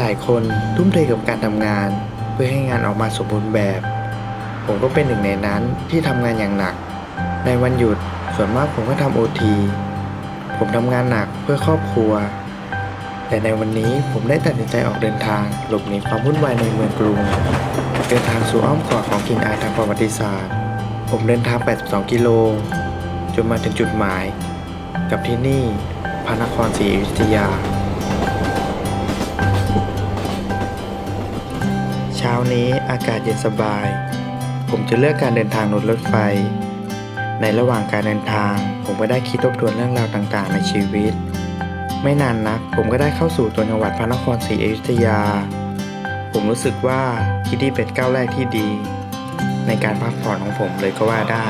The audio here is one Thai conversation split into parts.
หลายๆคนทุ่มเทกับการทำงาน เพื่อให้งานออกมาสมบูรณ์แบบ ผมก็เป็นหนึ่งในนั้นที่ทำงานอย่างหนัก ในวันหยุดส่วนมากผมก็ทำโอทีผมทำงานหนักเพื่อครอบครัว แต่ในวันนี้ผมได้ตัดสินใจออกเดินทางหลบหนีความวุ่นวายในเมืองกรุง เดินทางสู่อ้อมกอดของกิ่งอาทางประวัติศาสตร์ ผมเดินทาง 82 กิโลจนมาถึงจุดหมาย กับที่นี่พระนครศรีอยุธยา ช้านี้อากาศเย็นสบาย ผมจะเลือกการเดินทางรถรถไฟ ในระหว่างการเดินทาง ผมก็ได้คิดทบทวนเรื่องราวต่างๆ ในชีวิต ไม่นานนัก ผมก็ได้เข้าสู่ตัวจังหวัดพระนครศรีอยุธยา ผมรู้สึกว่าที่นี่เป็นก้าวแรกที่ดี ในการพักผ่อนของผมเลยก็ว่าได้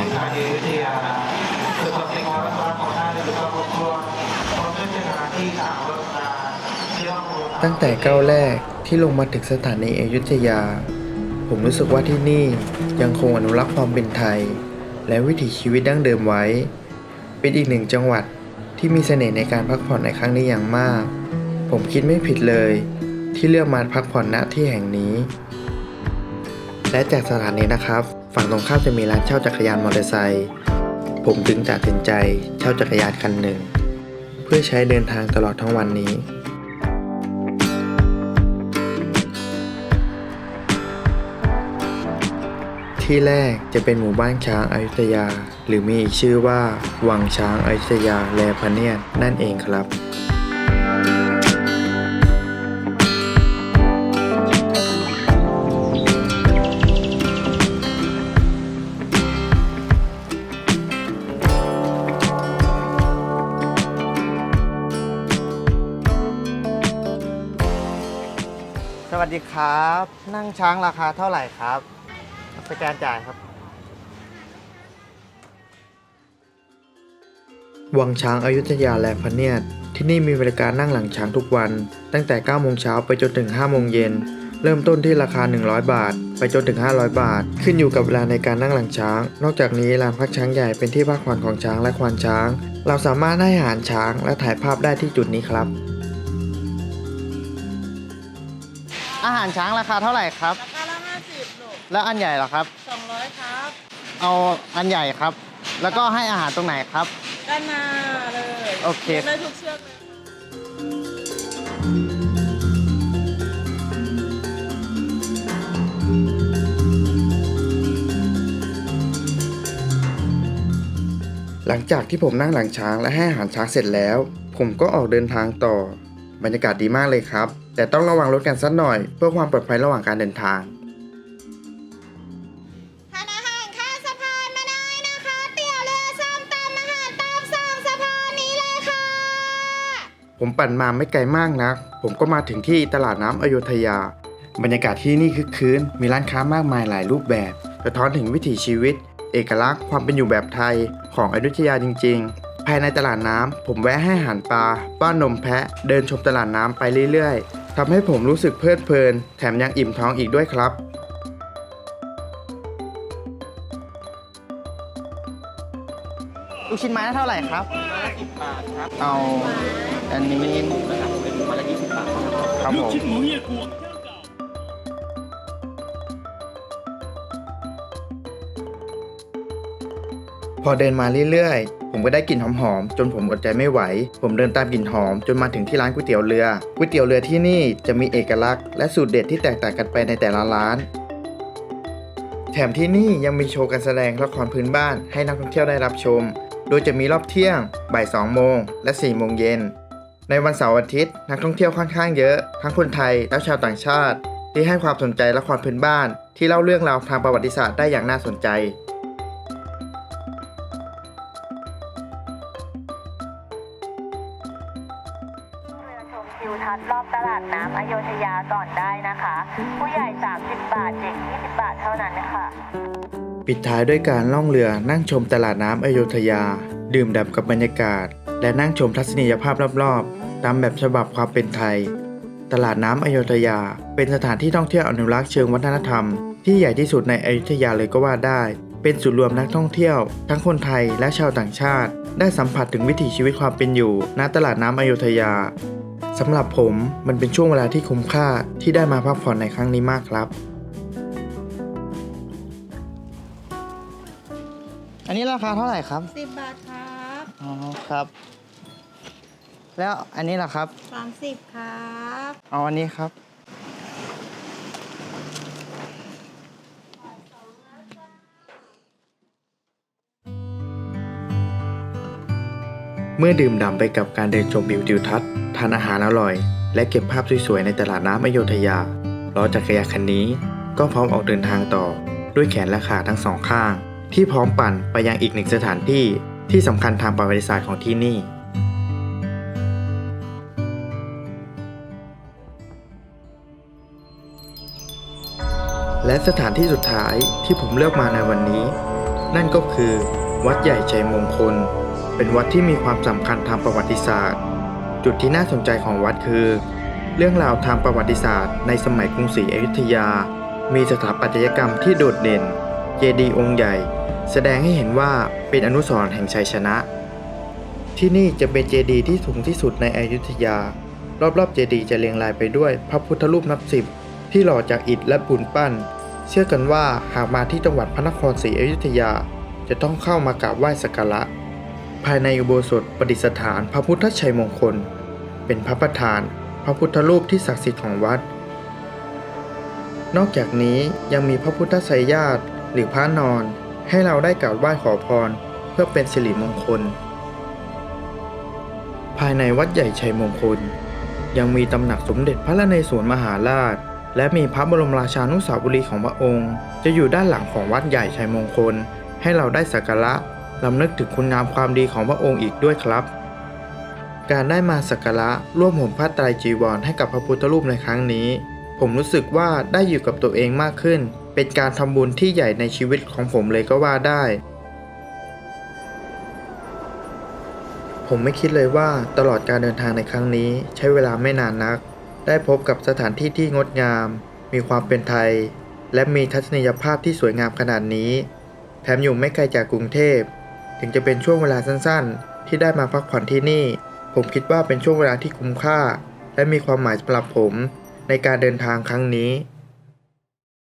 ตั้งแต่ก้าวแรกที่ลงมาถึงสถานีอยุธยา ผมรู้สึกว่าที่นี่ยังคงอนุรักษ์ความเป็นไทย และวิถีชีวิตดั้งเดิมไว้ เป็นอีกหนึ่งจังหวัดที่มีเสน่ห์ในการพักผ่อนในครั้งนี้อย่างมาก ผมคิดไม่ผิดเลย ที่เลือกมาพักผ่อนณที่แห่งนี้ และจากสถานีนะครับ ฝั่งตรงข้ามจะมีร้านเช่าจักรยานมอเตอร์ไซค์ผมจึงตัดสินใจเช่าจักรยานคันหนึ่ง เพื่อใช้เดินทางตลอดทั้งวันนี้ ที่แรกจะเป็นหมู่บ้านช้างอายุทยา หรือมีอีกชื่อว่า วังช้างอายุทยาแลพเนียดนั่นเองครับสวัสดีครับ นั่งช้างราคาเท่าไหร่ครับ สแกนจ่ายครับ วังช้างอายุทยาและพะเนียด ที่นี่มีบริการนั่งหลังช้างทุกวัน ตั้งแต่ 9 โมงเช้าไปจนถึง 5 โมงเย็น เริ่มต้นที่ราคา 100 บาท ไปจนถึง 500 บาท ขึ้นอยู่กับเวลาในการนั่งหลังช้าง นอกจากนี้ลานพักช้างใหญ่เป็นที่พักผ่อนของช้างและควานช้าง เราสามารถให้อาหารช้างและถ่ายภาพได้ที่จุดนี้ครับ อาหารช้างราคาเท่าไหร่ครับ ราคาละห้าสิบลูก แล้วอันใหญ่เหรอครับสองร้อยครับ เอาอันใหญ่ครับ แล้วก็ให้อาหารตรงไหนครับ ด้านหน้าเลยโอเคได้ทุกเชือกเลย หลังจากที่ผมนั่งหลังช้างและให้อาหารช้างเสร็จแล้ว ผมก็ออกเดินทางต่อ บรรยากาศดีมากเลยครับ แต่ต้องระวังรถกันสักหน่อย เพื่อความปลอดภัยระหว่างการเดินทาง ผมปั่นมาไม่ไกลมากนัก ผมก็มาถึงที่ตลาดน้ำอโยธยา บรรยากาศที่นี่คึกคืนมีร้านค้ามากมายหลายรูปแบบสะท้อนถึงวิถีชีวิต เอกลักษณ์ความเป็นอยู่แบบไทยของอยุธยาจริง ๆ ภายในตลาดน้ำผมแวะให้อาหารปลาป้อนนมแพะ เดินชมตลาดน้ำไปเรื่อยๆทำให้ผมรู้สึกเพลิดเพลิน แถมยังอิ่มท้องอีกด้วยครับ ลูกชิ้นไม้เท่าไหร่ครับสิบบาทครับเอาอันนี้นะครับเป็นไมาละยี่สิบบาทครับครับผมพอเดินมาเรื่อยๆ ผมก็ได้กลิ่นหอมๆ จนผมอดใจไม่ไหว ผมเดินตามกลิ่นหอมจนมาถึงที่ร้านก๋วยเตี๋ยวเรือ ก๋วยเตี๋ยวเรือที่นี่จะมีเอกลักษณ์และสูตรเด็ดที่แตกต่างกันไปในแต่ละร้าน แถมที่นี่ยังมีโชว์การแสดงละครพื้นบ้านให้นักท่องเที่ยวได้รับชม โดยจะมีรอบเที่ยง บ่าย 2 โมง และ 4 โมงเย็น ในวันเสาร์อาทิตย์นักท่องเที่ยวค่อนข้างเยอะ ทั้งคนไทยและชาวต่างชาติ ที่ให้ความสนใจละครพื้นบ้าน ที่เล่าเรื่องราวทางประวัติศาสตร์ได้อย่างน่าสนใจเรือชมทิวทัศน์รอบตลาดน้ำอโยธยาก่อนได้นะคะ ผู้ใหญ่ 30 บาท เด็ก 20 บาทเท่านั้นค่ะ ปิดท้ายด้วยการล่องเรือนั่งชมตลาดน้ำอโยธยา ดื่มด่ำกับบรรยากาศ และนั่งชมทัศนียภาพรอบๆ ตามแบบฉบับความเป็นไทย ตลาดน้ำอโยธยา เป็นสถานที่ท่องเที่ยวอนุรักษ์เชิงวัฒนธรรม ที่ใหญ่ที่สุดในอยุธยาเลยก็ว่าได้ เป็นศูนย์รวมนักท่องเที่ยว ทั้งคนไทยและชาวต่างชาติ ได้สัมผัสถึงวิถีชีวิตความเป็นอยู่ณตลาดน้ำอโยธยาสสำหรับผมมันเป็นช่วงเวลาที่คุ้มค่าที่ได้มาพักผ่อนในครั้งนี้มากครับ ราคาเท่าไหร่ครับ สิบบาทครับอ๋อครับ แล้วอันนี้ล่ะครับ สามสิบครับเอาอันนี้ครับ เมื่อดื่มด่ำไปกับการเดินชมวิวทิวทัศน์ทานอาหารอร่อย และเก็บภาพสวยๆในตลาดน้ำอโยธยาล้อจักรยานคันนี้ ก็พร้อมออกเดินทางต่อด้วยแขนและขาทั้งสองข้าง ที่พร้อมปั่นไปยังอีกหนึ่งสถานที่ที่สำคัญทางประวัติศาสตร์ของที่นี่ และสถานที่สุดท้ายที่ผมเลือกมาในวันนี้ นั่นก็คือ วัดใหญ่ชัยมงคล เป็นวัดที่มีความสำคัญทางประวัติศาสตร์ จุดที่น่าสนใจของวัดคือ เรื่องราวทางประวัติศาสตร์ ในสมัยกรุงศรีอยุธยา มีสถาปัตยกรรมที่โดดเด่น เจดีย์องค์ใหญ่ แสดงให้เห็นว่าเป็นอนุสรณ์แห่งชัยชนะ ที่นี่จะเป็นเจดีย์ที่สูงที่สุดในอยุธยา รอบๆเจดีย์จะเรียงรายไปด้วยพระพุทธรูปนับสิบที่หล่อจากอิฐและปูนปั้น เชื่อกันว่าหากมาที่จังหวัดพระนครศรีอยุธยา จะต้องเข้ามากราบไหว้สักการะ ภายในอุโบสถประดิษฐานพระพุทธชัยมงคล เป็นพระประธาน พระพุทธรูปที่ศักดิ์สิทธิ์ของวัด นอกจากนี้ยังมีพระพุทธไสยญาติหรือพระนอน ให้เราได้กราบไหว้ขอพรเพื่อเป็นสิริมงคล ภายในวัดใหญ่ชัยมงคล ยังมีตำหนักสมเด็จพระนเรศวรมหาราช และมีพระบรมราชานุสาวรีย์ของพระองค์ จะอยู่ด้านหลังของวัดใหญ่ชัยมงคล ให้เราได้สักการะลำนึกถึงคุณงามความดีของพระองค์อีกด้วยครับ การได้มาสักการะร่วมห่มผ้าไตรจีวรให้กับพระพุทธรูปในครั้งนี้ ผมรู้สึกว่าได้อยู่กับตัวเองมากขึ้น เป็นการทำบุญที่ใหญ่ในชีวิตของผมเลยก็ว่าได้ ผมไม่คิดเลยว่าตลอดการเดินทางในครั้งนี้ ใช้เวลาไม่นานนัก ได้พบกับสถานที่ที่งดงาม มีความเป็นไทย และมีทัศนียภาพที่สวยงามขนาดนี้ แถมอยู่ไม่ไกลจากกรุงเทพ ถึงจะเป็นช่วงเวลาสั้นๆ ที่ได้มาพักผ่อนที่นี่ ผมคิดว่าเป็นช่วงเวลาที่คุ้มค่า และมีความหมายสำหรับผมในการเดินทางครั้งนี้